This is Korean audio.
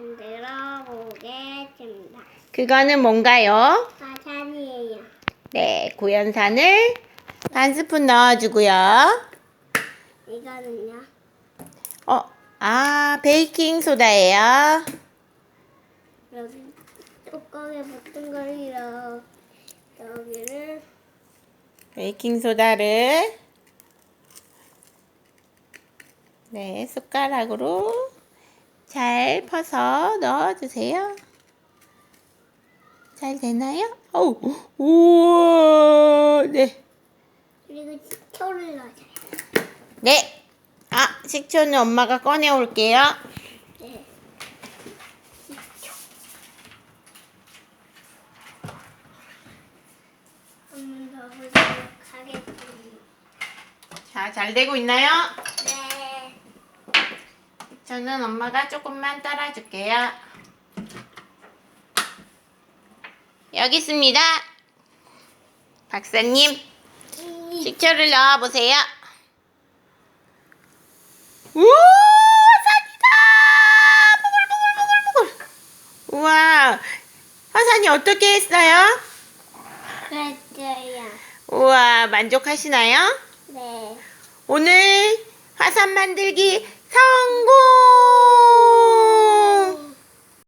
만들어 보겠습니다. 그거는 뭔가요? 화산이에요. 네, 고연산을 반 스푼 넣어주고요. 이거는요. 어, 아, 베이킹 소다예요. 여기 뚜껑에 붙은 걸 이렇게 여기를 베이킹 소다를 네, 숟가락으로 잘 퍼서 넣어주세요. 잘 되나요? 어우, 우와, 네. 그리고 식초를 넣어줘요. 네. 아, 식초는 엄마가 꺼내 올게요. 네. 식초. 한번 더 보도록 하겠습니다. 자, 잘 되고 있나요? 네. 저는 엄마가 조금만 따라줄게요. 여기 있습니다. 박사님, 이 식초를 넣어보세요. 우와, 산이다! 보글보글보글보글. 우와, 화산이 어떻게 했어요? 그랬어요. 우와, 만족하시나요? 네. 오늘 화산 만들기 성공!